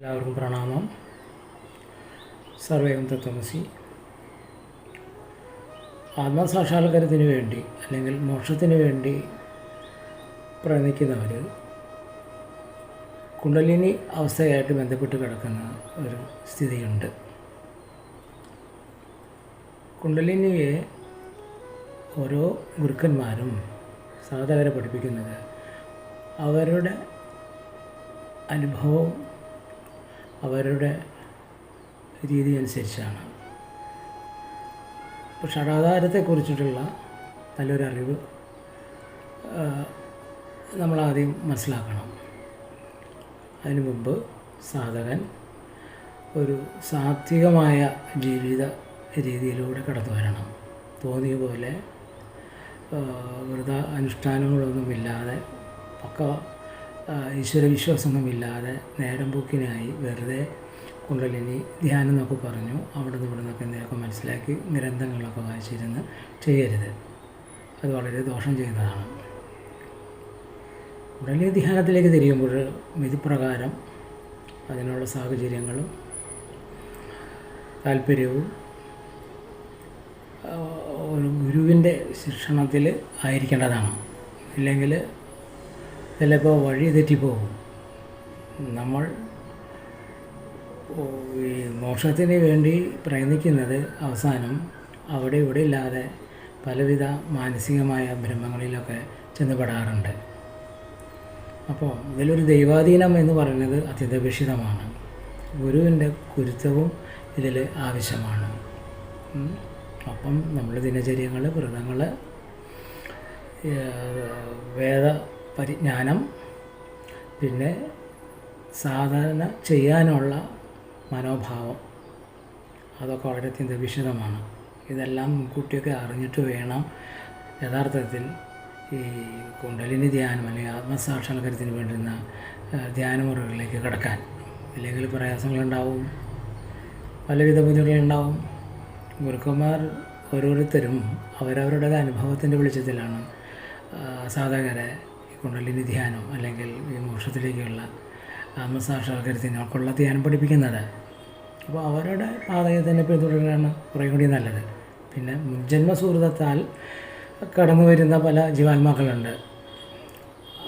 എല്ലാവർക്കും പ്രണാമം. സർവേം തത്വമസി ആത്മസാക്ഷാത്കാരത്തിന് വേണ്ടി അല്ലെങ്കിൽ മോക്ഷത്തിന് വേണ്ടി പ്രയത്നിക്കുന്നവർ കുണ്ടലിനി അവസ്ഥയായിട്ട് ബന്ധപ്പെട്ട് കിടക്കുന്ന ഒരു സ്ഥിതിയുണ്ട്. കുണ്ടലിനിയെ ഓരോ ഗുരുക്കന്മാരും സാധകരെ പഠിപ്പിക്കുന്നത് അവരുടെ അനുഭവം അവരുടെ രീതി അനുസരിച്ചാണ്. ഇപ്പോൾ ഷടാധാരത്തെക്കുറിച്ചിട്ടുള്ള നല്ലൊരു അറിവ് നമ്മളാദ്യം മനസ്സിലാക്കണം. അതിനു മുമ്പ് സാധകൻ ഒരു സാത്വികമായ ജീവിത രീതിയിലൂടെ കടന്നു വരണം. തോന്നിയ പോലെ വ്രത അനുഷ്ഠാനങ്ങളൊന്നുമില്ലാതെ പക്ക ഈശ്വരവിശ്വാസമൊന്നുമില്ലാതെ നേരം പോക്കിനായി വെറുതെ കുണ്ടലിനി ധ്യാനം എന്നൊക്കെ പറഞ്ഞു അവിടെ നിന്ന് ഇവിടെ നിന്നൊക്കെ എന്തെങ്കിലുമൊക്കെ മനസ്സിലാക്കി ഗ്രന്ഥങ്ങളൊക്കെ വായിച്ചിരുന്ന് ചെയ്യരുത്. അത് വളരെ ദോഷം ചെയ്യുന്നതാണ് കുണ്ടലിനി ധ്യാനത്തിലേക്ക് തിരിയുമ്പോൾ വിധിപ്രകാരം അതിനുള്ള സാഹചര്യങ്ങളും താല്പര്യവും ഒരു ഗുരുവിന്റെ ശിക്ഷണത്തിൽ ആയിരിക്കേണ്ടതാണ്. ഇല്ലെങ്കിൽ ചിലപ്പോൾ വഴി തെറ്റിപ്പോകും. നമ്മൾ ഈ മോക്ഷത്തിന് വേണ്ടി പ്രയത്നിക്കുന്നത് അവസാനം അവിടെ ഇവിടെ ഇല്ലാതെ പലവിധ മാനസികമായ ഭ്രമങ്ങളിലൊക്കെ ചെന്നുപെടാറുണ്ട്. അപ്പോൾ ഇതിലൊരു ദൈവാധീനം എന്ന് പറയുന്നത് അത്യന്താപേക്ഷിതമാണ്. ഗുരുവിന്റെ കുരുത്തവും ഇതിൽ ആവശ്യമാണ്. അപ്പം നമ്മൾ ദിനചര്യങ്ങൾ വ്രതങ്ങൾ വേദ പരിജ്ഞാനം പിന്നെ സാധന ചെയ്യാനുള്ള മനോഭാവം. അതൊക്കെ വളരെ ചിന്തവിഷിതമാണ് ഇതെല്ലാം മുൻകൂട്ടിയൊക്കെ അറിഞ്ഞിട്ട് വേണം യഥാർത്ഥത്തിൽ ഈ കുണ്ടലിനി ധ്യാനം അല്ലെങ്കിൽ ആത്മസാക്ഷാത്കാരത്തിന് വേണ്ടുന്ന ധ്യാനമുറകളിലേക്ക് കിടക്കാൻ. അല്ലെങ്കിൽ പ്രയാസങ്ങളുണ്ടാവും. പലവിധ ബുദ്ധിമുട്ടുകളുണ്ടാവും. ഗുരുക്കന്മാർ ഓരോരുത്തരും അവരവരുടെ അനുഭവത്തിന്റെ വെളിച്ചത്തിലാണ് സാധകരെ കുണ്ടലിനി ധ്യാനം അല്ലെങ്കിൽ ഈ മോക്ഷത്തിലേക്കുള്ള ആത്മസാക്ഷാത്കാരത്തിനൊക്കെയുള്ള ധ്യാനം പഠിപ്പിക്കുന്നത്. അപ്പോൾ അവരുടെ പാതയെ തന്നെ പിന്തുടരാണ് കുറേ കൂടി നല്ലത്. പിന്നെ ജന്മസുഹൃതത്താൽ കടന്നു വരുന്ന പല ജീവാത്മാക്കളുണ്ട്.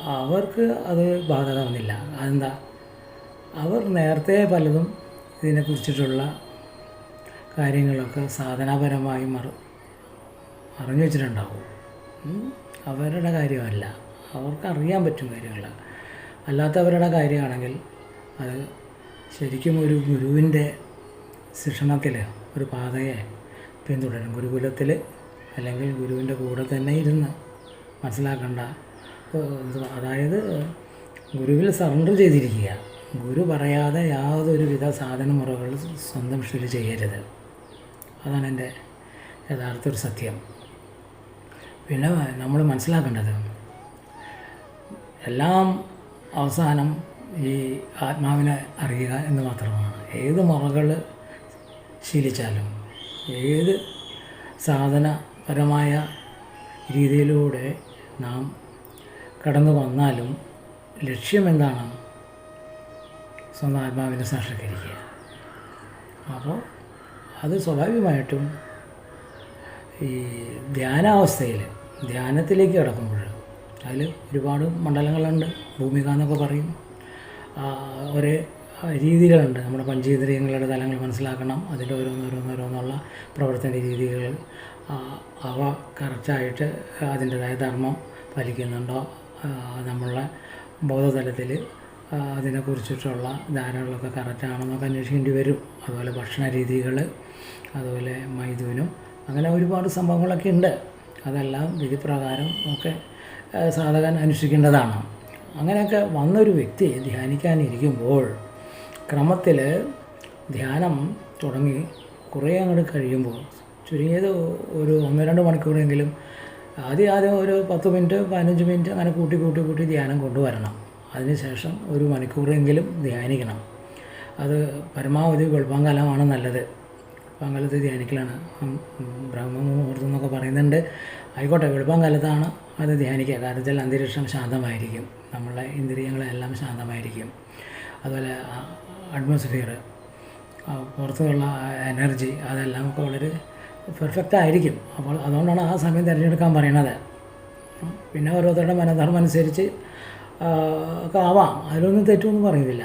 അവർക്ക് അത് ബാധകമാവുന്നില്ല. അതെന്താ? അവർ നേരത്തെ പലതും ഇതിനെക്കുറിച്ചിട്ടുള്ള കാര്യങ്ങളൊക്കെ സാധനാപരമായി മറ അറിഞ്ഞു വെച്ചിട്ടുണ്ടാവും. അവരുടെ കാര്യമല്ല. അവർക്ക് അറിയാൻ പറ്റും കാര്യങ്ങൾ. അല്ലാത്തവരുടെ കാര്യമാണെങ്കിൽ അത് ശരിക്കും ഒരു ഗുരുവിന്റെ ശിക്ഷണത്തിൽ ഒരു പാതയെ പിന്തുടരും. ഗുരുകുലത്തിൽ അല്ലെങ്കിൽ ഗുരുവിന്റെ കൂടെ തന്നെ ഇരുന്ന് മനസ്സിലാക്കേണ്ട അതായത് ഗുരുവിൽ സറണ്ടർ ചെയ്തിരിക്കുക. ഗുരു പറയാതെ യാതൊരുവിധ സാധനമുറകൾ സ്വന്തം ഇഷ്ടത്തിൽ ചെയ്യരുത്. അതാണ് എന്റെ യഥാർത്ഥ ഒരു സത്യം. പിന്നെ നമ്മൾ മനസ്സിലാക്കേണ്ടത് എല്ലാം അവസാനം ഈ ആത്മാവിനെ അറിയുക എന്ന് മാത്രമാണ്. ഏത് മുറകൾ ശീലിച്ചാലും ഏത് സാധനപരമായ രീതിയിലൂടെ നാം കടന്നു വന്നാലും ലക്ഷ്യം എന്താണ് സ്വന്തം ആത്മാവിനെ സാക്ഷാത്കരിക്കുക. അപ്പോൾ അത് സ്വാഭാവികമായിട്ടും ഈ ധ്യാനാവസ്ഥയിൽ ധ്യാനത്തിലേക്ക് കിടക്കുമ്പോൾ അതിൽ ഒരുപാട് മണ്ഡലങ്ങളുണ്ട്. ഭൂമിക എന്നൊക്കെ പറയും ഒരേ രീതികളുണ്ട്. നമ്മുടെ പഞ്ചേന്ദ്രിയങ്ങളുടെ തലങ്ങൾ മനസ്സിലാക്കണം. അതിന്റെ ഓരോന്നോരോന്നോരോന്നുള്ള പ്രവർത്തന രീതികൾ. അവ കറക്റ്റായിട്ട് അതിന്റെതായ ധർമ്മം പാലിക്കുന്നുണ്ടോ? നമ്മളുടെ ബോധതലത്തിൽ അതിനെക്കുറിച്ചിട്ടുള്ള ധാരണകളൊക്കെ കറക്റ്റാണെന്നൊക്കെ അന്വേഷിക്കേണ്ടി വരും. അതുപോലെ ഭക്ഷണ രീതികൾ അതുപോലെ മൈദൂനും അങ്ങനെ ഒരുപാട് സംഭവങ്ങളൊക്കെ ഉണ്ട്. അതെല്ലാം വിധിപ്രകാരം ഒക്കെ സാധകൻ അനുഷ്ഠിക്കേണ്ടതാണ്. അങ്ങനെയൊക്കെ വന്നൊരു വ്യക്തി ധ്യാനിക്കാനിരിക്കുമ്പോൾ ക്രമത്തിൽ ധ്യാനം തുടങ്ങി കുറേ അങ്ങോട്ട് കഴിയുമ്പോൾ ചുരുങ്ങിയത് ഒരു ഒന്ന് രണ്ട് മണിക്കൂറെങ്കിലും ആദ്യം ആദ്യം ഒരു പത്ത് മിനിറ്റ് പതിനഞ്ച് മിനിറ്റ് അങ്ങനെ കൂട്ടി കൂട്ടി കൂട്ടി ധ്യാനം കൊണ്ടുവരണം. അതിനുശേഷം ഒരു മണിക്കൂറെങ്കിലും ധ്യാനിക്കണം. അത് പരമാവധി വെളുപ്പാങ്കാലമാണ് നല്ലത്. വെളുപ്പാങ്കാലത്ത് ധ്യാനിക്കലാണ്. ബ്രഹ്മ മുഹൂർത്തം എന്നൊക്കെ പറയുന്നുണ്ട്. ആയിക്കോട്ടെ വെളുപ്പം വെളുപ്പാങ്കാലത്താണ് അത് ധ്യാനിക്കുക. കാരണം വെച്ചാൽ അന്തരീക്ഷം ശാന്തമായിരിക്കും. നമ്മളെ ഇന്ദ്രിയങ്ങളെല്ലാം ശാന്തമായിരിക്കും. അതുപോലെ അറ്റ്മോസ്ഫിയർ പുറത്തുള്ള എനർജി അതെല്ലാം ഒക്കെ വളരെ പെർഫെക്റ്റ് ആയിരിക്കും. അപ്പോൾ അതുകൊണ്ടാണ് ആ സമയം തിരഞ്ഞെടുക്കാൻ പറയണത്. പിന്നെ ഓരോരുത്തരുടെ മനധർമ്മം അനുസരിച്ച് ഒക്കെ ആവാം. അതിലൊന്നും തെറ്റൊന്നും പറയുന്നില്ല.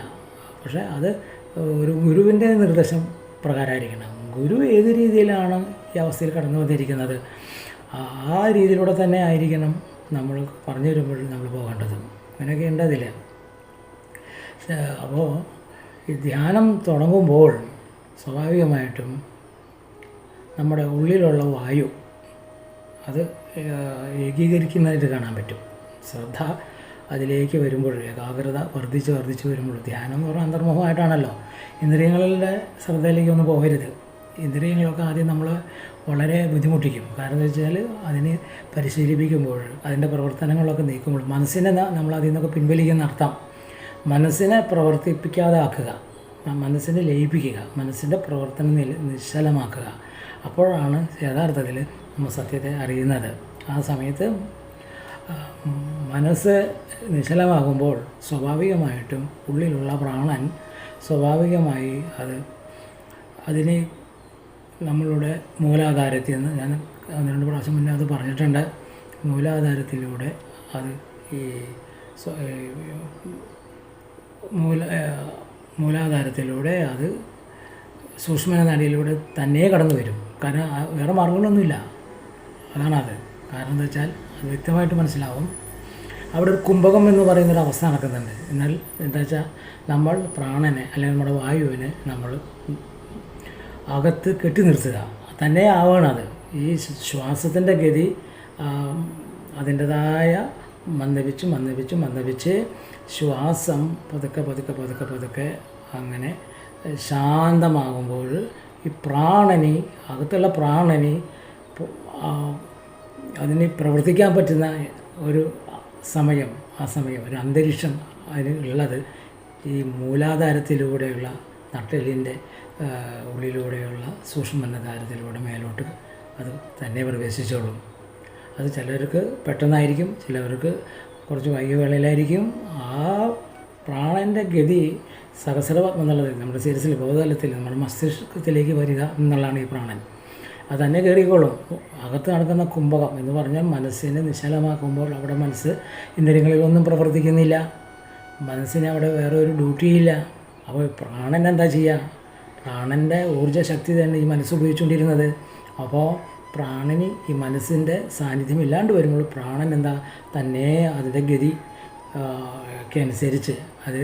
പക്ഷേ അത് ഒരു ഗുരുവിന്റെ നിർദ്ദേശം പ്രകാരമായിരിക്കണം. ഗുരു ഏത് രീതിയിലാണ് ഈ അവസ്ഥയിൽ കടന്നു വന്നിരിക്കുന്നത് ആ രീതിയിലൂടെ തന്നെ ആയിരിക്കണം നമ്മൾ പറഞ്ഞു വരുമ്പോൾ നമ്മൾ പോകേണ്ടത്. അങ്ങനെയൊക്കെ ഉണ്ട് അതിൽ അപ്പോൾ ഈ ധ്യാനം തുടങ്ങുമ്പോൾ സ്വാഭാവികമായിട്ടും നമ്മുടെ ഉള്ളിലുള്ള വായു അത് ഏകീകരിക്കുന്നതായിട്ട് കാണാൻ പറ്റും. ശ്രദ്ധ അതിലേക്ക് വരുമ്പോൾ ഏകാഗ്രത വർദ്ധിച്ച് വർദ്ധിച്ച് വരുമ്പോൾ ധ്യാനം എന്ന് പറഞ്ഞാൽ അന്തർമുഖമായിട്ടാണല്ലോ ഇന്ദ്രിയങ്ങളുടെ ശ്രദ്ധയിലേക്ക് ഒന്ന് പോകരുത്. ഇന്ദ്രിയങ്ങളൊക്കെ ആദ്യം നമ്മൾ വളരെ ബുദ്ധിമുട്ടിക്കും. കാരണം എന്താ വെച്ചാൽ അതിനെ പരിശീലിപ്പിക്കുമ്പോൾ അതിന്റെ പ്രവർത്തനങ്ങളൊക്കെ നീക്കുമ്പോൾ മനസ്സിനെ നമ്മൾ അതിൽ നിന്നൊക്കെ പിൻവലിക്കുന്ന അർത്ഥം മനസ്സിനെ പ്രവർത്തിപ്പിക്കാതെ ആക്കുക മനസ്സിനെ ലയിപ്പിക്കുക മനസ്സിന്റെ പ്രവർത്തനം നിശ്ചലമാക്കുക. അപ്പോഴാണ് യഥാർത്ഥത്തിൽ നമ്മൾ സത്യത്തെ അറിയുന്നത്. ആ സമയത്ത് മനസ്സ് നിശ്ചലമാകുമ്പോൾ സ്വാഭാവികമായിട്ടും ഉള്ളിലുള്ള പ്രാണൻ സ്വാഭാവികമായി അത് അതിനെ നമ്മളുടെ മൂലാധാരത്തിൽ നിന്ന് ഞാൻ രണ്ട് പ്രാവശ്യം മുന്നേ അത് പറഞ്ഞിട്ടുണ്ട്. മൂലാധാരത്തിലൂടെ അത് ഈ മൂല മൂലാധാരത്തിലൂടെ അത് സൂക്ഷ്മ നാടിയിലൂടെ തന്നെ കടന്നു വരും. കാരണം വേറെ മാർഗങ്ങളൊന്നുമില്ല. അതാണത്. കാരണം എന്താ വെച്ചാൽ അത് വ്യക്തമായിട്ട് മനസ്സിലാവും. അവിടെ ഒരു കുംഭകം എന്ന് പറയുന്നൊരു അവസ്ഥ നടക്കുന്നുണ്ട്. എന്നാൽ എന്താ വെച്ചാൽ നമ്മൾ പ്രാണനെ അല്ലെങ്കിൽ നമ്മുടെ വായുവിനെ നമ്മൾ അകത്ത് കെട്ടി നിർത്തുക. തന്നെ ആവുകയാണ് അത്. ഈ ശ്വാസത്തിന്റെ ഗതി അതിന്റെതായ മന്ദപിച്ച് മന്ദപിച്ച് മന്ദപിച്ച് ശ്വാസം പതുക്കെ പതുക്കെ പതുക്കെ പതുക്കെ അങ്ങനെ ശാന്തമാകുമ്പോൾ ഈ പ്രാണനി അകത്തുള്ള പ്രാണനി അതിന് പ്രവർത്തിക്കാൻ പറ്റുന്ന ഒരു സമയം ആ സമയം ഒരു അന്തരീക്ഷം അതിന് ഉള്ളത് ഈ മൂലാധാരത്തിലൂടെയുള്ള നട്ടെല്ലിന്റെ ഉള്ളിലൂടെയുള്ള സൂക്ഷ്മധാരത്തിലൂടെ മേലോട്ട് അത് തന്നെ പ്രവേശിച്ചോളും. അത് ചിലർക്ക് പെട്ടെന്നായിരിക്കും ചിലവർക്ക് കുറച്ച് വൈകിയ വേളയിലായിരിക്കും ആ പ്രാണന്റെ ഗതി സഹസ്രപത്മം എന്നുള്ളത് നമ്മുടെ ശിരസിൽ ബോധതലത്തിൽ നമ്മുടെ മസ്തിഷ്കത്തിലേക്ക് വരിക എന്നുള്ളതാണ് ഈ പ്രാണൻ. അത് തന്നെ കയറിക്കോളും. അകത്ത് നടക്കുന്ന കുംഭകം എന്ന് പറഞ്ഞാൽ മനസ്സിനെ നിശ്ചലമാക്കുമ്പോൾ അവിടെ മനസ്സ് ഇന്ദ്രിയങ്ങളിലൊന്നും പ്രവർത്തിക്കുന്നില്ല. മനസ്സിന് അവിടെ വേറെ ഒരു ഡ്യൂട്ടിയില്ല. അപ്പോൾ പ്രാണൻ എന്താ ചെയ്യുക? പ്രാണന്റെ ഊർജശക്തി തന്നെ ഈ മനസ്സ് ഉപയോഗിച്ചുകൊണ്ടിരുന്നത്. അപ്പോൾ പ്രാണന് ഈ മനസ്സിന്റെ സാന്നിധ്യം ഇല്ലാണ്ട് വരുമ്പോൾ പ്രാണൻ എന്താ? തന്നെ അതിന്റെ ഗതി അനുസരിച്ച് അത്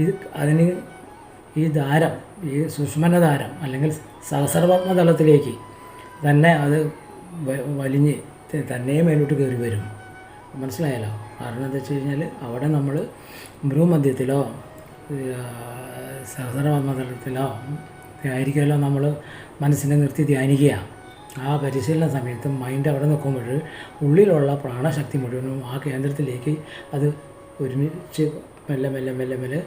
ഈ അതിന് ഈ ധാരം ഈ സുഷ്മന ധാരം അല്ലെങ്കിൽ സഹസ്രപത്മതലത്തിലേക്ക് തന്നെ അത് വലിഞ്ഞ് തന്നെ മേലോട്ട് കയറി വരും. മനസ്സിലായല്ലോ? കാരണം എന്താ വെച്ച് കഴിഞ്ഞാൽ അവിടെ നമ്മൾ ഭ്രൂമധ്യത്തിലോ സഹസ്രപത്മതലത്തിലോ ആയിരിക്കുമല്ലോ നമ്മൾ മനസ്സിനെ നിർത്തി ധ്യാനിക്കുക. ആ പരിശീലന സമയത്ത് മൈൻഡ് അവിടെ നിൽക്കുമ്പോൾ ഉള്ളിലുള്ള പ്രാണശക്തി മുഴുവനും ആ കേന്ദ്രത്തിലേക്ക് അത് ഒരുമിച്ച് മെല്ലെ മെല്ലെ മെല്ലെ മെല്ലെ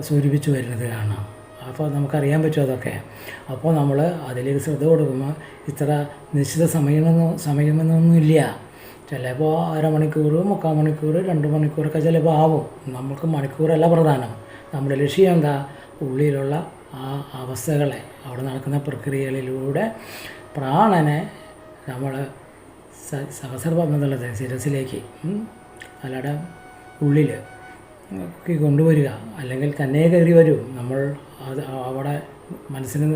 സൂചിപ്പിച്ചു വരുന്നത് കാണാം. അപ്പോൾ നമുക്കറിയാൻ പറ്റും അതൊക്കെ. അപ്പോൾ നമ്മൾ അതിലേക്ക് ശ്രദ്ധ കൊടുക്കുമ്പോൾ ഇത്ര നിശ്ചിത സമയമെന്നോ സമയമെന്നൊന്നുമില്ല ചിലപ്പോൾ അരമണിക്കൂർ മുക്കാൽ മണിക്കൂർ രണ്ട് മണിക്കൂറൊക്കെ ചിലപ്പോൾ ആവും. നമുക്ക് മണിക്കൂറല്ല പ്രധാനം. നമ്മുടെ ലക്ഷ്യം എന്താ? ഉള്ളിലുള്ള ആ അവസ്ഥകളെ അവിടെ നടക്കുന്ന പ്രക്രിയകളിലൂടെ പ്രാണനെ നമ്മൾ സഹസ്രപത്മതലത്തെ ശിരസിലേക്ക് ഉം, അല്ലാതെ ഉള്ളിൽ കൊണ്ടുവരിക. അല്ലെങ്കിൽ തന്നെ കയറി വരും. നമ്മൾ അത് അവിടെ മനസ്സിന്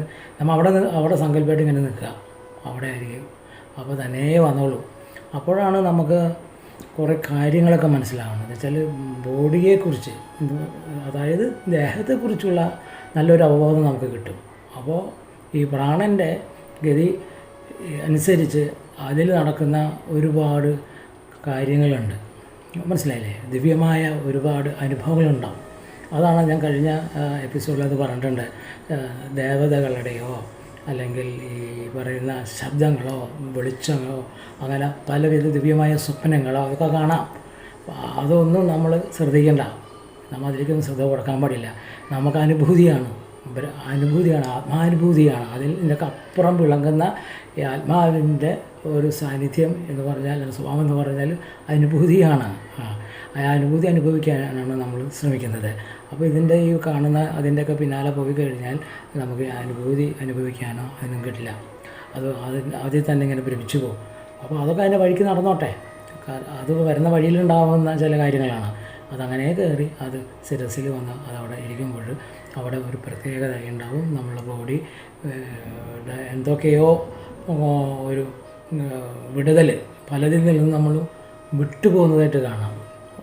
നമ്മൾ അവിടെ അവിടെ സങ്കല്പമായിട്ട് ഇങ്ങനെ നിൽക്കുക. അവിടെ ആയിരിക്കും. അപ്പോൾ തന്നെ വന്നോളൂ. അപ്പോഴാണ് നമുക്ക് കുറേ കാര്യങ്ങളൊക്കെ മനസ്സിലാവുന്നത് വെച്ചാൽ ബോഡിയെക്കുറിച്ച് അതായത് ദേഹത്തെക്കുറിച്ചുള്ള നല്ലൊരു അവബോധം നമുക്ക് കിട്ടും. അപ്പോൾ ഈ പ്രാണന്റെ ഗതി അനുസരിച്ച് അതിൽ നടക്കുന്ന ഒരുപാട് കാര്യങ്ങളുണ്ട്. മനസ്സിലായില്ലേ? ദിവ്യമായ ഒരുപാട് അനുഭവങ്ങളുണ്ടാവും. അതാണ് ഞാൻ കഴിഞ്ഞ എപ്പിസോഡിൽ അത് പറഞ്ഞിട്ടുണ്ട്. ദേവതകളുടെയോ അല്ലെങ്കിൽ ഈ പറയുന്ന ശബ്ദങ്ങളോ വെളിച്ചങ്ങളോ അങ്ങനെ പലവിധ ദിവ്യമായ സ്വപ്നങ്ങളോ അതൊക്കെ കാണാം. അതൊന്നും നമ്മൾ ശ്രദ്ധിക്കേണ്ട. നമ്മൾ അതിലേക്കൊന്നും ശ്രദ്ധ കൊടുക്കാൻ പാടില്ല. നമുക്ക് അനുഭൂതിയാണ്. അനുഭൂതിയാണ് ആത്മാനുഭൂതിയാണ്. അതിൽ ഇതിനൊക്കെ അപ്പുറം വിളങ്ങുന്ന ഈ ആത്മാവിന്റെ ഒരു സാന്നിധ്യം എന്ന് പറഞ്ഞാൽ സ്വഭാവം എന്ന് പറഞ്ഞാൽ അനുഭൂതിയാണ്. ആ അനുഭൂതി അനുഭവിക്കാനാണ് നമ്മൾ ശ്രമിക്കുന്നത്. അപ്പോൾ ഇതിന്റെ ഈ കാണുന്ന അതിന്റെയൊക്കെ പിന്നാലെ പോയി കഴിഞ്ഞാൽ നമുക്ക് അനുഭൂതി അനുഭവിക്കാനോ അതിനും കിട്ടില്ല. അത് അതിൽ തന്നെ ഇങ്ങനെ ഭ്രമിച്ചു പോകും. അപ്പോൾ അതൊക്കെ അതിന്റെ വഴിക്ക് നടന്നോട്ടെ. അത് വരുന്ന വഴിയിലുണ്ടാവുന്ന ചില കാര്യങ്ങളാണ്. അതങ്ങനെ കയറി അത് സിരസിൽ വന്ന് അതവിടെ ഇരിക്കുമ്പോൾ അവിടെ ഒരു പ്രത്യേകത ഉണ്ടാവും. നമ്മളെ ബോഡി എന്തൊക്കെയോ ഒരു വിടുതൽ പലതിൽ നിന്നും നമ്മൾ വിട്ടുപോകുന്നതായിട്ട് കാണാം.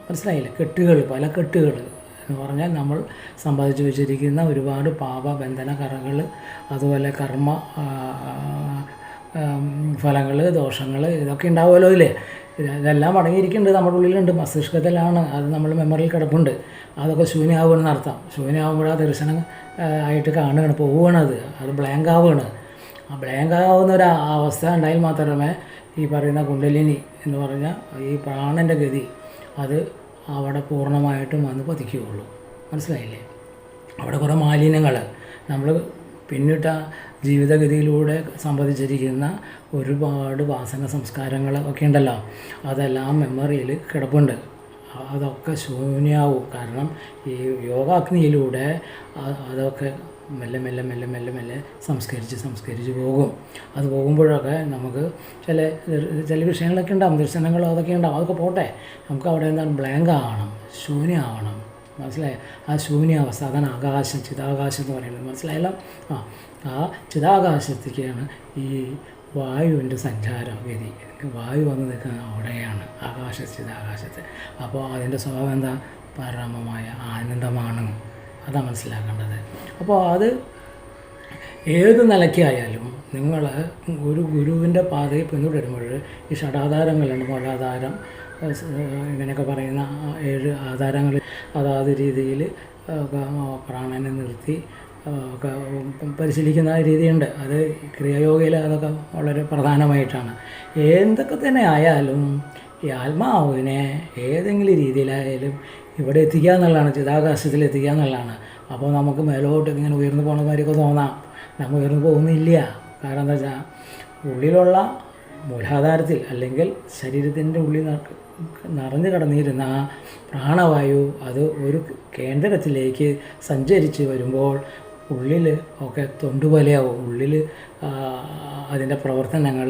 മനസ്സിലായില്ല? കെട്ടുകൾ പല കെട്ടുകൾ എന്ന് പറഞ്ഞാൽ നമ്മൾ സമ്പാദിച്ചു വെച്ചിരിക്കുന്ന ഒരുപാട് പാപ ബന്ധന കറകൾ അതുപോലെ കർമ്മ ഫലങ്ങൾ ദോഷങ്ങൾ ഇതൊക്കെ ഉണ്ടാവുമല്ലോ ഇതിൽ ഇതെല്ലാം അടങ്ങിയിരിക്കുന്നുണ്ട് നമ്മുടെ ഉള്ളിലുണ്ട്. മസ്തിഷ്കത്തിലാണ് അത് നമ്മൾ മെമ്മറിയിൽ കിടപ്പുണ്ട്. അതൊക്കെ ശൂന്യമാവുകയെന്ന് അർത്ഥം. ശൂന്യമാകുമ്പോൾ ആ ദർശനം ആയിട്ട് കാണുകയാണ് പോവുകയാണ് അത്. ബ്ലാങ്ക് ആവുകയാണ്. ആ ബ്ലാങ്ക് ആവുന്ന ഒരു അവസ്ഥ ഉണ്ടായാൽ മാത്രമേ ഈ പറയുന്ന കുണ്ടലിനി എന്ന് പറഞ്ഞാൽ ഈ പ്രാണന്റെ ഗതി അത് അവിടെ പൂർണമായിട്ടും വന്ന് പതിക്കുകയുള്ളൂ. മനസ്സിലായില്ലേ? അവിടെ കുറേ മാലിന്യങ്ങൾ നമ്മൾ പിന്നിട്ട ജീവിതഗതിയിലൂടെ സംഭവിച്ചിരിക്കുന്ന ഒരുപാട് വാസന സംസ്കാരങ്ങൾ ഒക്കെ ഉണ്ടല്ലോ. അതെല്ലാം മെമ്മറിയിൽ കിടപ്പുണ്ട്. അതൊക്കെ ശൂന്യാവും. കാരണം ഈ യോഗാഗ്നിയിലൂടെ അതൊക്കെ മെല്ലെ മെല്ലെ മെല്ലെ മെല്ലെ മെല്ലെ സംസ്കരിച്ച് സംസ്കരിച്ച് പോകും. അത് പോകുമ്പോഴൊക്കെ നമുക്ക് ചില ചില വിഷയങ്ങളൊക്കെ ഉണ്ടാകും ദർശനങ്ങളോ അതൊക്കെ ഉണ്ടാകും അതൊക്കെ പോട്ടെ. നമുക്ക് അവിടെ എന്താണ്? ബ്ലാങ്ക് ആവണം ശൂന്യമാവണം മനസ്സിലായി? ആ ശൂന്യാവസ്ഥ അതാണ് ആകാശം ചിതാകാശം എന്ന് പറയുന്നത്. മനസ്സിലായല്ലോ? ആ ആ ചിതാകാശത്തേക്കാണ് ഈ വായുവിന്റെ സഞ്ചാരഗതി വായു വന്ന് നിൽക്കുന്ന അവിടെയാണ് ആകാശ ചിതാകാശത്ത്. അപ്പോൾ അതിന്റെ സ്വഭാവം എന്താ? പരമമായ ആനന്ദമാണ്. അതാണ് മനസ്സിലാക്കേണ്ടത്. അപ്പോൾ അത് ഏത് നിലയ്ക്കായാലും നിങ്ങൾ ഒരു ഗുരുവിന്റെ പാതയിൽ പിന്തുടരുമ്പോൾ ഈ ഷടാധാരങ്ങളുണ്ട് മൂലാധാരം ഇങ്ങനെയൊക്കെ പറയുന്ന ഏഴ് ആധാരങ്ങൾ അതാത് രീതിയിൽ പ്രാണനെ നിർത്തി ഒക്കെ പരിശീലിക്കുന്ന രീതിയുണ്ട്. അത് ക്രിയായോഗയിൽ അതൊക്കെ വളരെ പ്രധാനമായിട്ടാണ്. എന്തൊക്കെ തന്നെ ആയാലും ഈ ആത്മാവിനെ ഏതെങ്കിലും രീതിയിലായാലും ഇവിടെ എത്തിക്കുക എന്നുള്ളതാണ് ചിതാകാശത്തിൽ എത്തിക്കുക എന്നുള്ളതാണ്. അപ്പോൾ നമുക്ക് മേലോട്ട് ഇങ്ങനെ ഉയർന്നു പോകുന്ന മാതിരിയൊക്കെ തോന്നാം. നമ്മൾ ഉയർന്നു പോകുന്നില്ല. കാരണം എന്താ വെച്ചാൽ ഉള്ളിലുള്ള മൂലാധാരത്തിൽ അല്ലെങ്കിൽ ശരീരത്തിന്റെ ഉള്ളിൽ നിറഞ്ഞു കടന്നിരുന്ന ആ പ്രാണവായു അത് ഒരു കേന്ദ്രത്തിലേക്ക് സഞ്ചരിച്ച് വരുമ്പോൾ ഉള്ളിൽ ഒക്കെ തൊണ്ടുപോലെയാവും ഉള്ളിൽ അതിന്റെ പ്രവർത്തനങ്ങൾ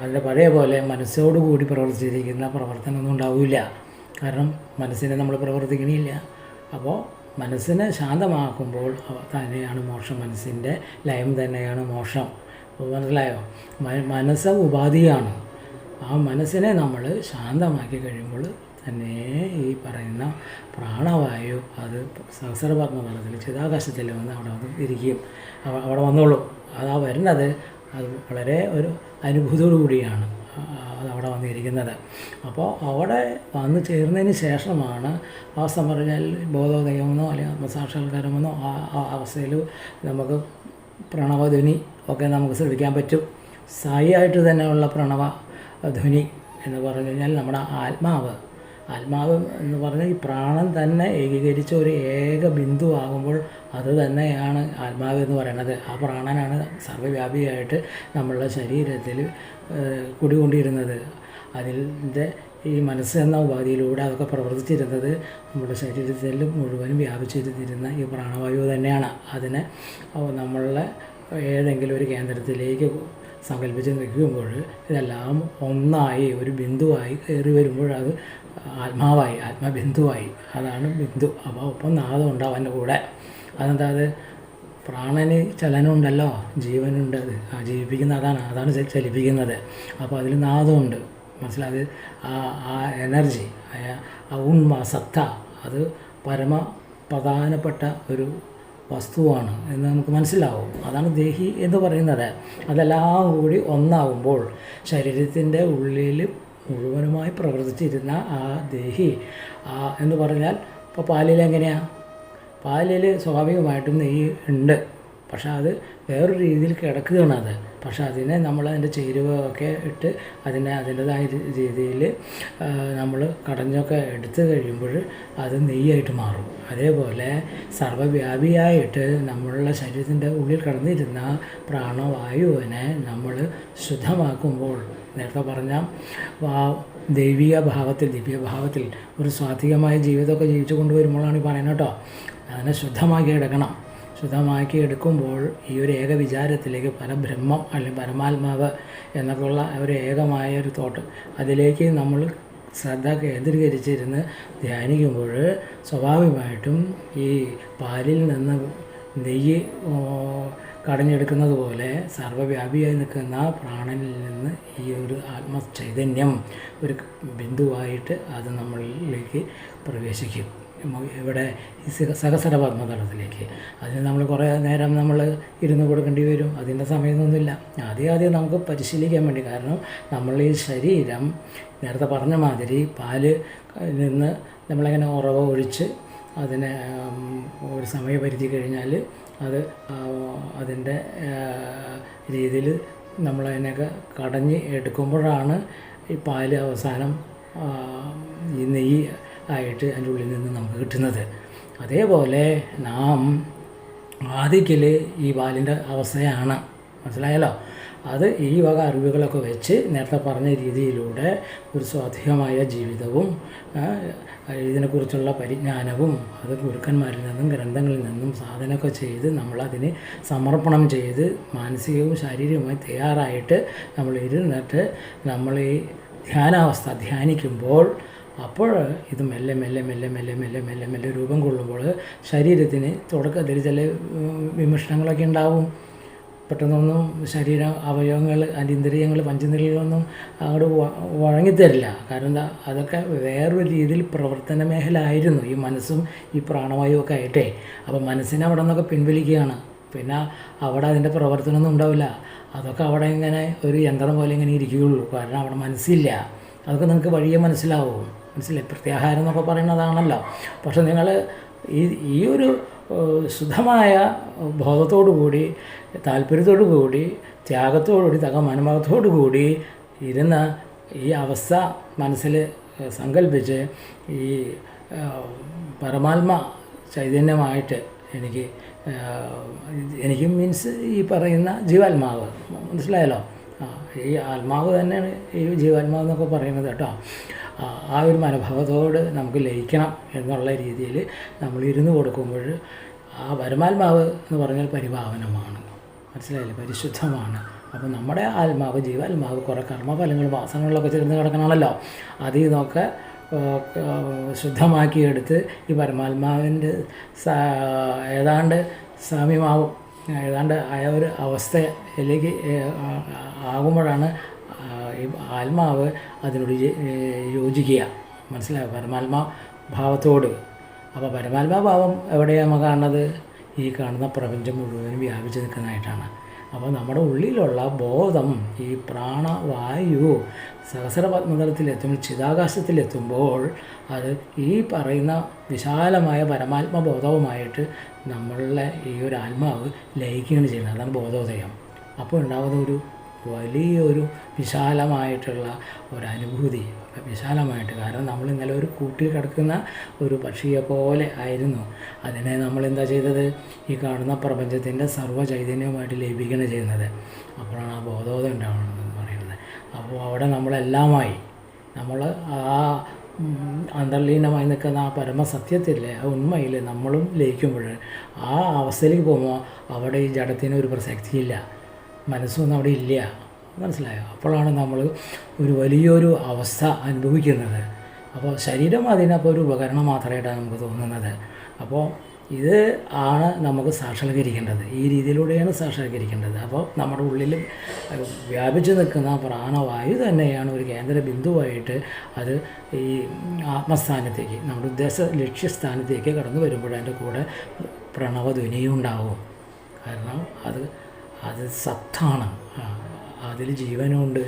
അതിന്റെ പഴയ പോലെ മനസ്സോടുകൂടി പ്രവർത്തിച്ചിരിക്കുന്ന പ്രവർത്തനമൊന്നും ഉണ്ടാവില്ല. കാരണം മനസ്സിനെ നമ്മൾ പ്രവർത്തിക്കണില്ല. അപ്പോൾ മനസ്സിനെ ശാന്തമാക്കുമ്പോൾ തന്നെയാണ് മോക്ഷം. മനസ്സിന്റെ ലയം തന്നെയാണ് മോക്ഷം. മനസ്സിലായോ? മനസ്സ് ഉപാധിയാണ്. ആ മനസ്സിനെ നമ്മൾ ശാന്തമാക്കി കഴിയുമ്പോൾ തന്നെ ഈ പറയുന്ന പ്രാണവായു അത് സഹസ്രപത്മതലത്തിൽ ചിതാകാശത്തിൽ വന്ന് അവിടെ വന്ന് ഇരിക്കും. അവ- അവിടെ വന്നോളും. അതാ വരുന്നത് അത് വളരെ ഒരു അനുഭൂതിയോടുകൂടിയാണ്. കൂടിയാണ് ആ, അവിടെ വന്നിരിക്കുന്നത്. അപ്പോൾ അവിടെ വന്നു ചേർന്നതിന് ശേഷമാണ് അവസ്ഥ പറഞ്ഞാൽ ബോധോദയമെന്നോ അല്ലെങ്കിൽ ആത്മസാക്ഷാത്കാരമെന്നോ ആ അവസ്ഥയിൽ നമുക്ക് പ്രണവധ്വനി ഒക്കെ നമുക്ക് ശ്രദ്ധിക്കാൻ പറ്റും. സായിയായിട്ട് തന്നെയുള്ള പ്രണവ ധ്വനി എന്ന് പറഞ്ഞു കഴിഞ്ഞാൽ നമ്മുടെ ആത്മാവ്. ആത്മാവ് എന്ന് പറഞ്ഞാൽ ഈ പ്രാണൻ തന്നെ ഏകീകരിച്ച ഒരു ഏക ബിന്ദു ആകുമ്പോൾ അത് തന്നെയാണ് ആത്മാവ് എന്ന് പറയുന്നത്. ആ പ്രാണനാണ് സർവവ്യാപിയായിട്ട് നമ്മളുടെ ശരീരത്തിൽ കുടികൊണ്ടിരുന്നത്. അതിന്റെ ഈ മനസ്സ് എന്ന ഉപാധിയിലൂടെ അതൊക്കെ പ്രവർത്തിച്ചിരുന്നത് നമ്മുടെ ശരീരത്തിൽ മുഴുവനും വ്യാപിച്ചിരുന്നിരുന്ന ഈ പ്രാണവായു തന്നെയാണ്. അതിനെ നമ്മളെ ഏതെങ്കിലും ഒരു കേന്ദ്രത്തിലേക്ക് സങ്കല്പിച്ച് നിൽക്കുമ്പോൾ ഇതെല്ലാം ഒന്നായി ഒരു ബിന്ദുവായി കയറി വരുമ്പോൾ അത് ആത്മാവായി ആത്മബിന്ദുവായി. അതാണ് ബിന്ദു. അപ്പോൾ ഒപ്പം നാദം ഉണ്ട് കൂടെ. അതെന്താ അത്? പ്രാണന് ചലനമുണ്ടല്ലോ ജീവനുണ്ട് അത്. ആ ജീവിപ്പിക്കുന്ന അതാണ് അതാണ് ചലിപ്പിക്കുന്നത്. അപ്പോൾ അതിൽ നാദമുണ്ട്. മനസ്സിലായത്? ആ ആ എനർജി ആ- ഉണ്മ സത്ത അത് പരമ പ്രധാനപ്പെട്ട ഒരു വസ്തുവാണ് എന്ന് നമുക്ക് മനസ്സിലാവും. അതാണ് ദേഹി എന്ന് പറയുന്നത്. അതെല്ലാം കൂടി ഒന്നാകുമ്പോൾ ശരീരത്തിന്റെ ഉള്ളിൽ മുഴുവനുമായി പ്രവർത്തിച്ചിരുന്ന ആ ദേഹി എന്ന് പറഞ്ഞാൽ ഇപ്പോൾ പാലിൽ എങ്ങനെയാണ് പാലിൽ സ്വാഭാവികമായിട്ടും നെയ്യ് ഉണ്ട്. പക്ഷെ അത് വേറൊരു രീതിയിൽ കിടക്കുകയാണ് അത്. പക്ഷെ അതിനെ നമ്മൾ അതിന്റെ ചേരുവയൊക്കെ ഇട്ട് അതിനെ അതിന്റെതായ രീതിയിൽ നമ്മൾ കടഞ്ഞൊക്കെ എടുത്തു കഴിയുമ്പോൾ അത് നെയ്യായിട്ട് മാറും. അതേപോലെ സർവവ്യാപിയായിട്ട് നമ്മളുടെ ശരീരത്തിന്റെ ഉള്ളിൽ കടന്നിരുന്ന പ്രാണവായുവിനെ നമ്മൾ ശുദ്ധമാക്കുമ്പോൾ നേരത്തെ പറഞ്ഞ ദൈവിക ഭാവത്തിൽ ദിവ്യ ഭാവത്തിൽ ഒരു സ്വാത്വികമായ ജീവിതമൊക്കെ ജീവിച്ചു കൊണ്ടുവരുമ്പോഴാണ് ഈ പറയുന്നത് കേട്ടോ. അതിനെ ശുദ്ധമാക്കി എടുക്കണം. ശുദ്ധമാക്കി എടുക്കുമ്പോൾ ഈ ഒരു ഏക വിചാരത്തിലേക്ക് പരബ്രഹ്മം അല്ലെങ്കിൽ പരമാത്മാവ് എന്നൊക്കെയുള്ള ഒരു ഏകമായ ഒരു തോട്ട് അതിലേക്ക് നമ്മൾ ശ്രദ്ധ കേന്ദ്രീകരിച്ചിരുന്ന് ധ്യാനിക്കുമ്പോൾ സ്വാഭാവികമായിട്ടും ഈ പാലിൽ നിന്ന് നെയ്യ് കടഞ്ഞെടുക്കുന്നത് പോലെ സർവവ്യാപിയായി നിൽക്കുന്ന പ്രാണനിൽ നിന്ന് ഈ ഒരു ആത്മചൈതന്യം ഒരു ബിന്ദുവായിട്ട് അത് നമ്മളിലേക്ക് പ്രവേശിക്കും. ഇവിടെ ഈ സഹ- പത്മതലത്തിലേക്ക് അതിന് നമ്മൾ കുറേ നേരം നമ്മൾ ഇരുന്ന് കൊടുക്കേണ്ടി വരും. അതിന്റെ സമയമൊന്നുമില്ല. ആദ്യം ആദ്യം നമുക്ക് പരിശീലിക്കാൻ വേണ്ടി കാരണം നമ്മൾ ഈ ശരീരം നേരത്തെ പറഞ്ഞ മാതിരി പാൽ നിന്ന് നമ്മളങ്ങനെ ഉറവ ഒഴിച്ച് അതിനെ ഒരു സമയപരിധി കഴിഞ്ഞാൽ അത് അതിന്റെ രീതിയിൽ നമ്മളതിനൊക്കെ കടഞ്ഞ് എടുക്കുമ്പോഴാണ് ഈ പാൽ അവസാനം ഈ നെയ്യ് ആയിട്ട് അതിന്റെ ഉള്ളിൽ നിന്ന് നമുക്ക് കിട്ടുന്നത്. അതേപോലെ നാം ആദിക്കൽ ഈ പാലിന്റെ അവസ്ഥയാണ്. മനസ്സിലായല്ലോ? അത് ഈ വക അറിവുകളൊക്കെ വെച്ച് നേരത്തെ പറഞ്ഞ രീതിയിലൂടെ ഒരു സ്വാധികമായ ജീവിതവും ഇതിനെക്കുറിച്ചുള്ള പരിജ്ഞാനവും അത് ഗുരുക്കന്മാരിൽ നിന്നും ഗ്രന്ഥങ്ങളിൽ നിന്നും സാധനമൊക്കെ ചെയ്ത് നമ്മളതിന് സമർപ്പണം ചെയ്ത് മാനസികവും ശാരീരികവുമായി തയ്യാറായിട്ട് നമ്മൾ ഇരുന്നിട്ട് നമ്മൾ ഈ ധ്യാനാവസ്ഥ ധ്യാനിക്കുമ്പോൾ അപ്പോൾ ഇത് മെല്ലെ മെല്ലെ മെല്ലെ മെല്ലെ മെല്ലെ മെല്ലെ മെല്ലെ രൂപം കൊള്ളുമ്പോൾ ശരീരത്തിന് തുടക്കത്തിൽ ചില വിമർശനങ്ങളൊക്കെ ഉണ്ടാവും. പെട്ടെന്നൊന്നും ശരീര അവയവങ്ങൾ അതിന്ദ്രിയങ്ങൾ പഞ്ചേന്ദ്രിയങ്ങളൊന്നും അങ്ങോട്ട് വഴങ്ങിത്തരില്ല. കാരണം എന്താ? അതൊക്കെ വേറൊരു രീതിയിൽ പ്രവർത്തന മേഖല ആയിരുന്നു ഈ മനസ്സും ഈ പ്രാണവായുവും ഒക്കെ ആയിട്ടേ. അപ്പോൾ മനസ്സിനെ അവിടെ നിന്നൊക്കെ പിൻവലിക്കുകയാണ്. പിന്നെ അവിടെ അതിന്റെ പ്രവർത്തനമൊന്നും ഉണ്ടാവില്ല. അതൊക്കെ അവിടെ ഇങ്ങനെ ഒരു യന്ത്രം പോലെ ഇങ്ങനെ ഇരിക്കുകയുള്ളൂ. കാരണം അവിടെ മനസ്സില്ല. അതൊക്കെ നിങ്ങൾക്ക് വഴിയെ മനസ്സിലാവും. മനസ്സിലായി? പ്രത്യാഹാരം എന്നൊക്കെ പറയുന്നതാണല്ലോ. പക്ഷെ നിങ്ങൾ ഈ ഈ ഒരു ശുദ്ധമായ ബോധത്തോടു കൂടി താല്പര്യത്തോടു കൂടി ത്യാഗത്തോടുകൂടി തക മനോഭാവത്തോടു കൂടി ഇരുന്ന് ഈ അവസ്ഥ മനസ്സിൽ സങ്കല്പിച്ച് ഈ പരമാത്മ ചൈതന്യമായിട്ട് എനിക്ക് എനിക്ക് മീൻസ് ഈ പറയുന്ന ജീവാത്മാവ് മനസ്സിലായല്ലോ? ഈ ആത്മാവ് തന്നെയാണ് ഈ ജീവാത്മാവ് എന്നൊക്കെ പറയുന്നത് കേട്ടോ. ആ ഒരു മനോഭാവത്തോട് നമുക്ക് ലയിക്കണം എന്നുള്ള രീതിയിൽ നമ്മൾ ഇരുന്ന് കൊടുക്കുമ്പോൾ ആ പരമാത്മാവ് എന്ന് പറഞ്ഞാൽ പരിഭാവനമാണ്. മനസ്സിലായില്ലേ? പരിശുദ്ധമാണ്. അപ്പോൾ നമ്മുടെ ആത്മാവ് ജീവാത്മാവ് കുറേ കർമ്മഫലങ്ങൾ വാസനകളൊക്കെ ചേർന്ന് കിടക്കണമല്ലോ. അതിൽ നിന്നൊക്കെ ശുദ്ധമാക്കിയെടുത്ത് ഈ പരമാത്മാവിന്റെ ഏതാണ്ട് സാമ്യമാവും. ഏതാണ്ട് ആയ ഒരു അവസ്ഥയിലേക്ക് ആകുമ്പോഴാണ് ഈ ആത്മാവ് അതിനോട് യോജിക്കുക. മനസ്സിലായോ? പരമാത്മാ ഭാവത്തോട്. അപ്പോൾ പരമാത്മാ ഭാവം എവിടെയാണ് നമ്മൾ കാണുന്നത്? ഈ കാണുന്ന പ്രപഞ്ചം മുഴുവനും വ്യാപിച്ച് നിൽക്കുന്നതായിട്ടാണ്. അപ്പോൾ നമ്മുടെ ഉള്ളിലുള്ള ബോധം ഈ പ്രാണവായു സഹസ്രപത്മതലത്തിലെത്തുമ്പോൾ ചിതാകാശത്തിലെത്തുമ്പോൾ അത് ഈ പറയുന്ന വിശാലമായ പരമാത്മ ബോധവുമായിട്ട് നമ്മളുടെ ഈ ഒരു ആത്മാവ് ലയിക്കുകയാണ് ചെയ്യുന്നത്. അതാണ് ബോധോദയം. അപ്പോൾ ഉണ്ടാകുന്ന ഒരു വലിയൊരു വിശാലമായിട്ടുള്ള ഒരു അനുഭൂതി വിശാലമായിട്ട്. കാരണം നമ്മൾ ഇന്നലെ ഒരു കൂട്ടിൽ കിടക്കുന്ന ഒരു പക്ഷിയെ പോലെ ആയിരുന്നു. അതിനെ നമ്മൾ എന്താ ചെയ്തത്? ഈ കാണുന്ന പ്രപഞ്ചത്തിന്റെ സർവ ചൈതന്യവുമായിട്ട് ലയിപ്പിക്കുകയാണ് ചെയ്യുന്നത്. അപ്പോഴാണ് ആ ബോധോദയം ഉണ്ടാവുന്നതെന്ന് പറയുന്നത്. അപ്പോൾ അവിടെ നമ്മളെല്ലാമായി നമ്മൾ ആ അന്തർലീനമായി നിൽക്കുന്ന ആ പരമസത്യത്തിലെ ആ ഉണ്മയിൽ നമ്മളും ലയിക്കുമ്പോൾ ആ അവസ്ഥയിലേക്ക് പോകുമ്പോൾ അവിടെ ഈ ജഡത്തിന് ഒരു പ്രസക്തിയില്ല. മനസ്സൊന്നും അവിടെ ഇല്ല. മനസ്സിലായോ? അപ്പോഴാണ് നമ്മൾ ഒരു വലിയൊരു അവസ്ഥ അനുഭവിക്കുന്നത്. അപ്പോൾ ശരീരം അതിനപ്പോൾ ഒരു ഉപകരണം മാത്രമായിട്ടാണ് നമുക്ക് തോന്നുന്നത്. അപ്പോൾ ഇത് ആണ് നമുക്ക് സാക്ഷാത്കരിക്കേണ്ടത്. ഈ രീതിയിലൂടെയാണ് സാക്ഷാത്കരിക്കേണ്ടത്. അപ്പോൾ നമ്മുടെ ഉള്ളിൽ വ്യാപിച്ചു നിൽക്കുന്ന പ്രാണവായു തന്നെയാണ് ഒരു കേന്ദ്ര ബിന്ദുവായിട്ട് അത് ഈ ആത്മസ്ഥാനത്തേക്ക് നമ്മുടെ ഉദ്ദേശ ലക്ഷ്യസ്ഥാനത്തേക്ക് കടന്നു വരുമ്പോൾ അതിന്റെ കൂടെ പ്രണവധ്വനിയും ഉണ്ടാവും. കാരണം അത് അത് സത്താണ്. അതിൽ ജീവനുണ്ട്.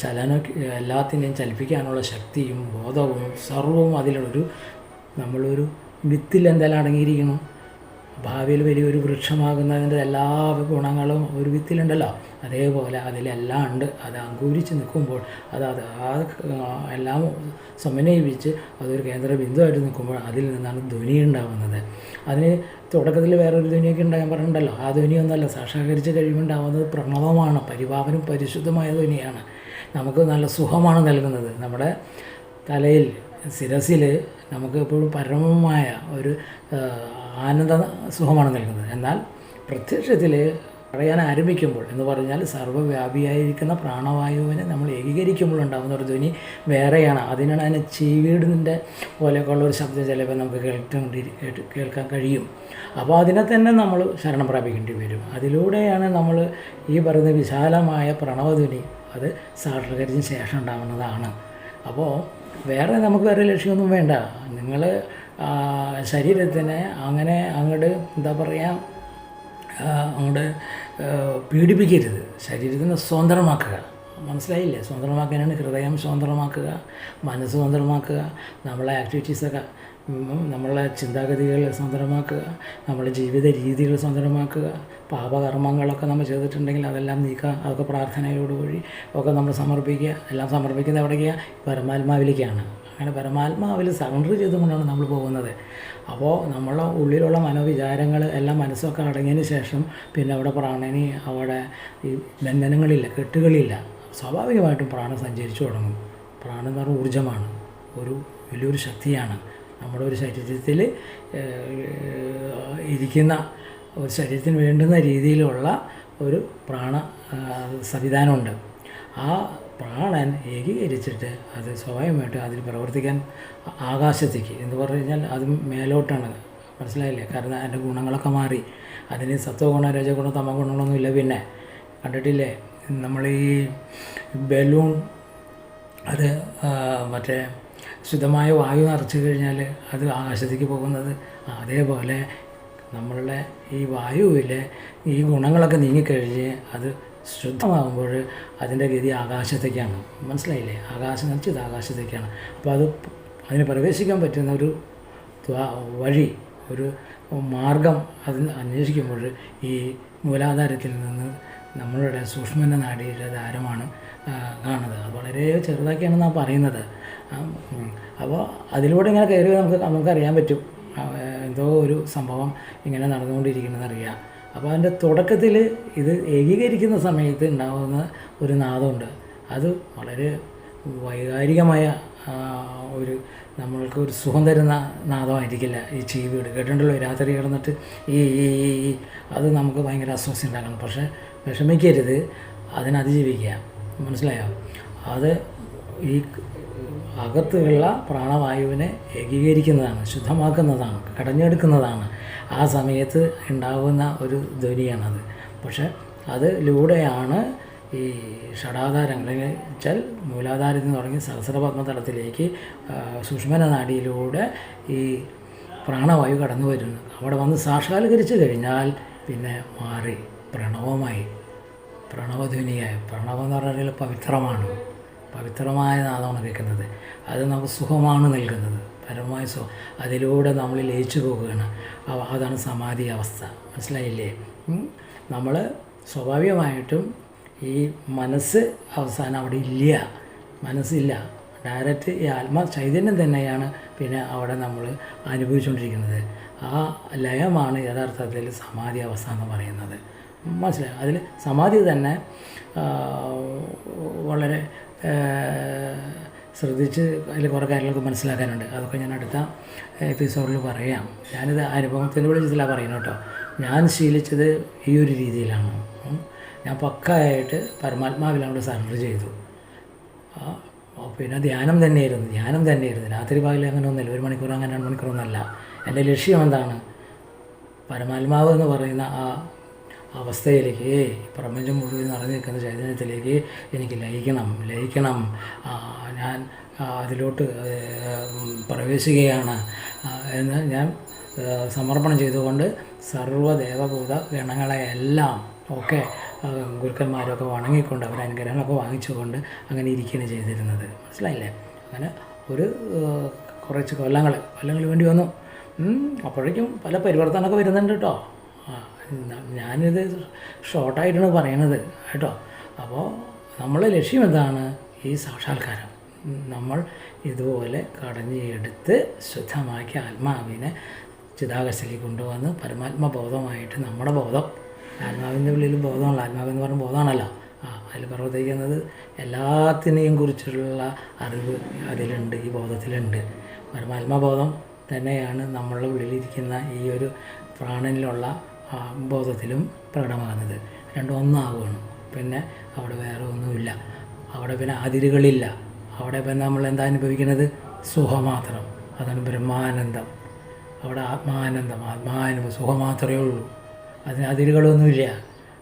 ചലന എല്ലാത്തിനെയും ചലിപ്പിക്കാനുള്ള ശക്തിയും ബോധവും സർവവും അതിലൊരു നമ്മളൊരു വിത്തിൽ എന്തെല്ലാം അടങ്ങിയിരിക്കണം ഭാവിയിൽ വലിയൊരു വൃക്ഷമാകുന്നതിന്റെ എല്ലാ ഗുണങ്ങളും ഒരു വിത്തിലുണ്ടല്ലോ അതേപോലെ അതിലെല്ലാം ഉണ്ട്. അത് അങ്കൂരിച്ച് നിൽക്കുമ്പോൾ അത് അത് ആ എല്ലാം സമന്വയിപ്പിച്ച് അതൊരു കേന്ദ്ര ബിന്ദുവായിട്ട് നിൽക്കുമ്പോൾ അതിൽ നിന്നാണ് ധ്വനി ഉണ്ടാവുന്നത്. അതിന് തുടക്കത്തിൽ വേറൊരു ധ്വനിയൊക്കെ ഉണ്ടാകാൻ പറഞ്ഞിട്ടുണ്ടല്ലോ. ആ ധ്വനിയൊന്നുമല്ല സാക്ഷാത്കരിച്ച് കഴിയുമ്പോൾ ഉണ്ടാവുന്നത് പ്രണവമാണ്. പരിഭാവനും പരിശുദ്ധമായ ധ്വനിയാണ്. നമുക്ക് നല്ല സുഖമാണ് നൽകുന്നത്. നമ്മുടെ തലയിൽ ശിരസിൽ നമുക്ക് എപ്പോഴും പരമമായ ഒരു ആനന്ദ സുഖമാണ് നൽകുന്നത്. എന്നാൽ പ്രത്യക്ഷത്തിൽ പറയാൻ ആരംഭിക്കുമ്പോൾ എന്ന് പറഞ്ഞാൽ സർവവ്യാപിയായിരിക്കുന്ന പ്രാണവായുവിനെ നമ്മൾ ഏകീകരിക്കുമ്പോൾ ഉണ്ടാകുന്ന ഒരു ധ്വനി വേറെയാണ്. അതിനാണ് അതിനെ ചീവീടിന്റെ പോലെയൊക്കെയുള്ള ഒരു ശബ്ദം ചിലപ്പോൾ നമുക്ക് കേൾക്കേണ്ടി കേൾക്കാൻ കഴിയും. അപ്പോൾ അതിനെ തന്നെ നമ്മൾ ശരണം പ്രാപിക്കേണ്ടി വരും. അതിലൂടെയാണ് നമ്മൾ ഈ പറയുന്ന വിശാലമായ പ്രണവധ്വനി അത് സാക്ഷാത്കരിച്ചതിന് ശേഷം ഉണ്ടാകുന്നതാണ്. അപ്പോൾ വേറെ നമുക്ക് വേറെ ലക്ഷ്യമൊന്നും വേണ്ട. നിങ്ങൾ ശരീരത്തിനെ അങ്ങനെ അങ്ങോട്ട് എന്താ പറയുക അങ്ങോട്ട് പീഡിപ്പിക്കരുത്. ശരീരത്തിനെ സ്വതന്ത്രമാക്കുക. മനസ്സിലായില്ലേ? സ്വതന്ത്രമാക്കാനാണ് ഹൃദയം സ്വതന്ത്രമാക്കുക മനസ്സ് സ്വതന്ത്രമാക്കുക നമ്മളെ ആക്ടിവിറ്റീസൊക്കെ നമ്മളെ ചിന്താഗതികൾ സ്വതന്ത്രമാക്കുക നമ്മുടെ ജീവിത രീതികൾ സ്വതന്ത്രമാക്കുക പാപകർമ്മങ്ങളൊക്കെ നമ്മൾ ചെയ്തിട്ടുണ്ടെങ്കിൽ അതെല്ലാം നീക്കുക അതൊക്കെ വഴി ഒക്കെ നമ്മൾ സമർപ്പിക്കുക എല്ലാം സമർപ്പിക്കുന്നത് എവിടേക്കാണ് പരമാത്മാവിലേക്കാണ്. അങ്ങനെ പരമാത്മാവിൽ സറണ്ടർ ചെയ്തുകൊണ്ടാണ് നമ്മൾ പോകുന്നത്. അപ്പോൾ നമ്മളെ ഉള്ളിലുള്ള മനോവിചാരങ്ങൾ എല്ലാം മനസ്സൊക്കെ അടങ്ങിയതിന് ശേഷം പിന്നെ അവിടെ പ്രാണനി അവിടെ ഈ ബന്ധനങ്ങളില്ല കെട്ടുകളില്ല. സ്വാഭാവികമായിട്ടും പ്രാണൻ സഞ്ചരിച്ചു തുടങ്ങും. പ്രാണെന്ന് പറഞ്ഞാൽ ഊർജമാണ്. ഒരു വലിയൊരു ശക്തിയാണ്. നമ്മുടെ ഒരു ശരീരത്തിൽ ഇരിക്കുന്ന ഒരു ശരീരത്തിന് വേണ്ടുന്ന രീതിയിലുള്ള ഒരു പ്രാണ സംവിധാനമുണ്ട്. ആ പ്രാണൻ ഏകീകരിച്ചിട്ട് അത് സ്വാഭാവികമായിട്ട് അതിൽ പ്രവർത്തിക്കാൻ ആകാശത്തേക്ക് എന്ന് പറഞ്ഞു കഴിഞ്ഞാൽ അത് മേലോട്ടാണ്. മനസ്സിലായില്ലേ? കാരണം അതിന്റെ ഗുണങ്ങളൊക്കെ മാറി. അതിന് സത്വഗുണ രജഗുണം തമ ഇല്ല പിന്നെ. കണ്ടിട്ടില്ലേ? നമ്മൾ ഈ ബലൂൺ അത് മറ്റേ ശുദ്ധമായ വായു നിറച്ചു കഴിഞ്ഞാൽ അത് ആകാശത്തേക്ക് പോകുന്നത് അതേപോലെ നമ്മളുടെ ഈ വായുവിലെ ഈ ഗുണങ്ങളൊക്കെ നീങ്ങിക്കഴിഞ്ഞ് അത് ശുദ്ധമാകുമ്പോൾ അതിന്റെ ഗതി ആകാശത്തേക്കാണ്. മനസ്സിലായില്ലേ? ആകാശം ഇത് ആകാശത്തേക്കാണ്. അപ്പോൾ അത് അതിന് പ്രവേശിക്കാൻ പറ്റുന്ന ഒരു വഴി ഒരു മാർഗം അത് അന്വേഷിക്കുമ്പോൾ ഈ മൂലാധാരത്തിൽ നിന്ന് നമ്മളുടെ സൂക്ഷ്മന നാടിയുടെ ധാരമാണ് കാണുന്നത്. അത് വളരെ ചെറുതാക്കിയാണ് നാം പറയുന്നത്. അപ്പോൾ അതിലൂടെ ഇങ്ങനെ കയറി നമുക്ക് നമുക്കറിയാൻ പറ്റും. എന്തോ ഒരു സംഭവം ഇങ്ങനെ നടന്നുകൊണ്ടിരിക്കുന്നത് അറിയാം. അപ്പോൾ അതിന്റെ തുടക്കത്തിൽ ഇത് ഏകീകരിക്കുന്ന സമയത്ത് ഉണ്ടാകുന്ന ഒരു നാദമുണ്ട്. അത് വളരെ വൈകാരികമായ ഒരു നമ്മൾക്ക് ഒരു സുഖം തരുന്ന നാദമായിരിക്കില്ല. ഈ ചീവീട് കേട്ടിട്ടുണ്ടല്ലോ രാത്രി കിടന്നിട്ട് ഈ ഈ അത് നമുക്ക് ഭയങ്കര അസ്വസ്ഥ ഉണ്ടാക്കണം. പക്ഷേ വിഷമിക്കരുത് അതിനതിജീവിക്കുക. മനസ്സിലായോ? അത് ഈ അകത്തുള്ള പ്രാണവായുവിനെ ഏകീകരിക്കുന്നതാണ് ശുദ്ധമാക്കുന്നതാണ് കടഞ്ഞെടുക്കുന്നതാണ്. ആ സമയത്ത് ഉണ്ടാകുന്ന ഒരു ധ്വനിയാണത്. പക്ഷെ അതിലൂടെയാണ് ഈ ഷടാധാരങ്ങൾ വെച്ചാൽ മൂലാധാരത്തിൽ നിന്ന് തുടങ്ങി സഹസ്രപത്മതലത്തിലേക്ക് തലത്തിലേക്ക് സുഷ്മന നാടിയിലൂടെ ഈ പ്രാണവായു കടന്നു വരുന്നു. അവിടെ വന്ന് സാക്ഷാത്കരിച്ചു കഴിഞ്ഞാൽ പിന്നെ മാറി പ്രണവമായി പ്രണവധ്വനിയായി. പ്രണവം എന്ന് പറഞ്ഞാൽ പവിത്രമാണ്. പവിത്രമായ നാദമാണ് കേൾക്കുന്നത് അത് നമുക്ക് സുഖമാണ് നൽകുന്നത്. പരമമായ സുഖം അതിലൂടെ നമ്മൾ ലയിച്ചു പോകുകയാണ് അതാണ് സമാധി അവസ്ഥ. മനസ്സിലായില്ലേ? നമ്മൾ സ്വാഭാവികമായിട്ടും ഈ മനസ്സ് അവസാനം അവിടെ ഇല്ല. മനസ്സില്ല ഡയറക്റ്റ് ഈ ആത്മാ ചൈതന്യം തന്നെയാണ് പിന്നെ അവിടെ നമ്മൾ അനുഭവിച്ചുകൊണ്ടിരിക്കുന്നത്. ആ ലയമാണ് യഥാർത്ഥത്തിൽ സമാധി അവസ്ഥ എന്ന് പറയുന്നത്. മനസ്സിലായി? അതിൽ സമാധി തന്നെ വളരെ ശ്രദ്ധിച്ച് അതിൽ കുറേ കാര്യങ്ങളൊക്കെ മനസ്സിലാക്കാനുണ്ട്. അതൊക്കെ ഞാൻ അടുത്ത എപ്പിസോഡിൽ പറയാം. ഞാനിത് അനുഭവത്തിന്റെ വിളിച്ചിട്ടില്ല പറയുന്നത് കേട്ടോ. ഞാൻ ശീലിച്ചത് ഈ ഒരു രീതിയിലാണ്. ഞാൻ പക്കായിട്ട് പരമാത്മാവിലാണ് സറണ്ടർ ചെയ്തു. പിന്നെ ധ്യാനം തന്നെയായിരുന്നു. ധ്യാനം തന്നെയായിരുന്നു. രാത്രി പകലിൽ അങ്ങനെ ഒന്നുമില്ല. ഒരു മണിക്കൂർ അങ്ങനെ രണ്ട് ഒന്നല്ല എന്റെ ലക്ഷ്യം എന്താണ്? പരമാത്മാവ് എന്ന് പറയുന്ന ആ അവസ്ഥയിലേക്ക് പ്രപഞ്ചം മുഴുവൻ നിറഞ്ഞു നിൽക്കുന്ന ചൈതന്യത്തിലേക്ക് എനിക്ക് ലയിക്കണം ലയിക്കണം. ഞാൻ അതിലോട്ട് പ്രവേശിക്കുകയാണ്. എന്ന് ഞാൻ സമർപ്പണം ചെയ്തുകൊണ്ട് സർവദേവഭൂത ഗണങ്ങളെയെല്ലാം ഒക്കെ ഗുരുക്കന്മാരൊക്കെ വണങ്ങിക്കൊണ്ട് അവരെ അനുഗ്രഹങ്ങളൊക്കെ വാങ്ങിച്ചുകൊണ്ട് അങ്ങനെ ഇരിക്കുകയാണ് ചെയ്തിരുന്നത്. മനസ്സിലായില്ലേ? അങ്ങനെ ഒരു കുറച്ച് കൊല്ലങ്ങൾ കൊല്ലങ്ങൾ വേണ്ടി വന്നു. അപ്പോഴേക്കും പല പരിവർത്തനമൊക്കെ വരുന്നുണ്ട് കേട്ടോ. ഞാനിത് ഷോർട്ടായിട്ടാണ് പറയണത് കേട്ടോ. അപ്പോൾ നമ്മളെ ലക്ഷ്യം എന്താണ് ഈ സാക്ഷാത്കാരം. നമ്മൾ ഇതുപോലെ കടഞ്ഞ് എടുത്ത് ശുദ്ധമാക്കി ആത്മാവിനെ ചിതാകശയിലേക്ക് കൊണ്ടുവന്ന് പരമാത്മ ബോധമായിട്ട് നമ്മുടെ ബോധം ആത്മാവിന്റെ ഉള്ളിൽ ബോധമുള്ള ആത്മാവെന്ന് പറഞ്ഞ ബോധമാണല്ലോ. ആ അതിൽ പ്രവർത്തിക്കുന്നത് എല്ലാത്തിനെയും കുറിച്ചുള്ള അറിവ് അതിലുണ്ട് ഈ ബോധത്തിലുണ്ട്. പരമാത്മബോധം തന്നെയാണ് നമ്മളുടെ ഉള്ളിലിരിക്കുന്ന ഈ ഒരു പ്രാണനിലുള്ള ബോധത്തിലും പ്രകടമാകുന്നത്. രണ്ടും ഒന്നാവുകയാണ്. പിന്നെ അവിടെ വേറെ ഒന്നുമില്ല. അവിടെ പിന്നെ അതിരുകളില്ല. അവിടെ പിന്നെ നമ്മൾ എന്താ അനുഭവിക്കുന്നത്? സുഖമാത്രം. അതാണ് ബ്രഹ്മാനന്ദം. അവിടെ ആത്മാനന്ദം. ആത്മാനുഭവം. സുഖമാത്രമേ ഉള്ളൂ. അതിന് അതിരുകളൊന്നുമില്ല.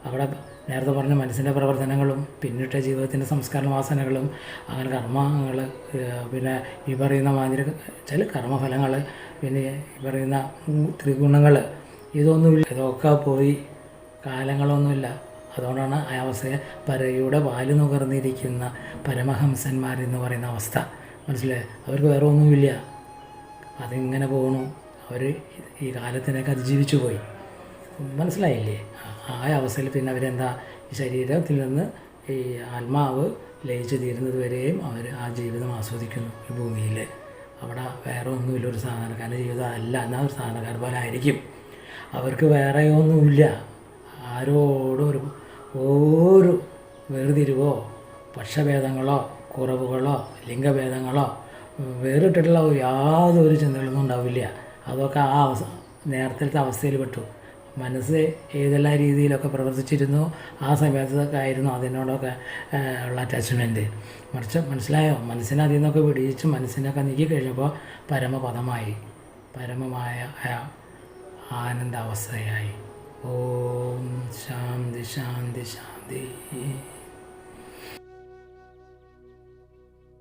അവിടെ നേരത്തെ പറഞ്ഞ മനസ്സിന്റെ പ്രവർത്തനങ്ങളും പിന്നിട്ട ജീവിതത്തിന്റെ സംസ്കാര വാസനകളും അങ്ങനെ കർമ്മങ്ങൾ പിന്നെ ഈ പറയുന്ന മാതിരി ചില കർമ്മഫലങ്ങൾ പിന്നെ ഈ പറയുന്ന ത്രിഗുണങ്ങൾ ഇതൊന്നുമില്ല ഇതൊക്കെ പോയി കാലങ്ങളൊന്നുമില്ല. അതുകൊണ്ടാണ് ആ അവസ്ഥയെ പരയുടെ പാൽ നുകർന്നിരിക്കുന്ന പരമഹംസന്മാരെന്ന് പറയുന്ന അവസ്ഥ. മനസ്സിലായി? അവർക്ക് വേറെ ഒന്നുമില്ല. അതിങ്ങനെ പോകണു അവർ ഈ കാലത്തിനൊക്കെ അതിജീവിച്ചു പോയി. മനസ്സിലായില്ലേ? ആ- അവസ്ഥയിൽ പിന്നെ അവരെന്താ? ഈ ശരീരത്തിൽ നിന്ന് ഈ ആത്മാവ് ലയിച്ചു തീരുന്നത് വരെയും അവർ ആ ജീവിതം ആസ്വദിക്കുന്നു ഈ ഭൂമിയിൽ. അവിടെ വേറെ ഒന്നുമില്ല. ഒരു സാധാരണക്കാരന്റെ ജീവിതം അല്ല. എന്നാൽ ഒരു സാധാരണക്കാരൻ പോലെ ആയിരിക്കും. അവർക്ക് വേറെ ഒന്നുമില്ല ആരോടും ഒരു ഒരു വേർതിരിവോ പക്ഷഭേദങ്ങളോ കുറവുകളോ ലിംഗഭേദങ്ങളോ വേറിട്ടിട്ടുള്ള യാതൊരു ചിന്തകളൊന്നും ഉണ്ടാവില്ല. അതൊക്കെ ആ അവസ്ഥ നേരത്തെ അവസ്ഥയിൽ പെട്ടു. മനസ്സ് ഏതെല്ലാം രീതിയിലൊക്കെ പ്രവർത്തിച്ചിരുന്നു ആ സമയത്തൊക്കെ ആയിരുന്നു അതിനോടൊക്കെ ഉള്ള അറ്റാച്ച്മെന്റ് മറിച്ച് മനസ്സിലായോ? മനസ്സിനെ അതിൽ നിന്നൊക്കെ വിടിയിച്ച് മനസ്സിനൊക്കെ നീക്കി കഴിഞ്ഞപ്പോൾ പരമപദമായി. പരമമായ ആനന്ദാവസ്ഥയായി. ഓം ശാന്തി ശാന്തി ശാന്തി.